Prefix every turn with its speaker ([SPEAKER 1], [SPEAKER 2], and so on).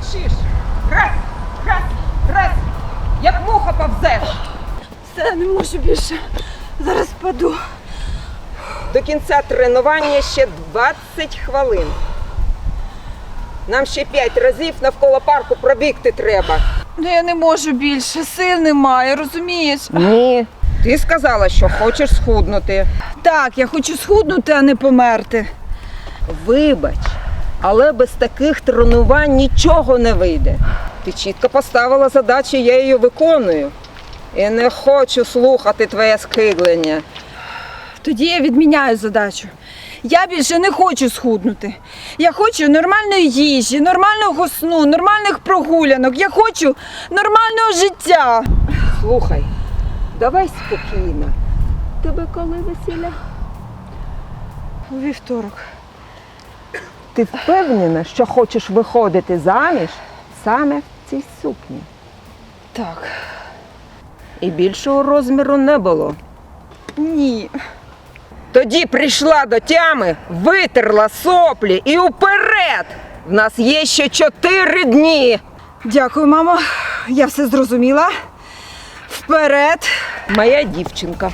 [SPEAKER 1] кричиш. Раз, раз, раз, як муха повзеш. Все, не можу більше. Зараз паду.
[SPEAKER 2] До кінця тренування ще 20 хвилин. Нам ще 5 разів навколо парку пробігти треба.
[SPEAKER 1] Ну, Я не можу більше, сил немає, розумієш?
[SPEAKER 2] Ні. Ти сказала, що хочеш схуднути.
[SPEAKER 1] Так, я хочу схуднути, а не померти.
[SPEAKER 2] Вибач але без таких тренувань нічого не вийде. Ти чітко поставила задачу, я її виконую. І не хочу слухати твоє скиглення.
[SPEAKER 1] Тоді я відміняю задачу. Я більше не хочу схуднути. Я хочу нормальної їжі, нормального сну, нормальних прогулянок. Я хочу нормального життя.
[SPEAKER 2] Слухай, давай спокійно. Тебе коли весілля?
[SPEAKER 1] У вівторок.
[SPEAKER 2] Ти впевнена, що хочеш виходити заміж саме в цій сукні?
[SPEAKER 1] Так.
[SPEAKER 2] І більшого розміру не було.
[SPEAKER 1] Ні.
[SPEAKER 2] Тоді прийшла до тями, витерла соплі і уперед! В нас є ще чотири дні.
[SPEAKER 1] Дякую, мамо. Я все зрозуміла. Вперед.
[SPEAKER 2] Моя дівчинка.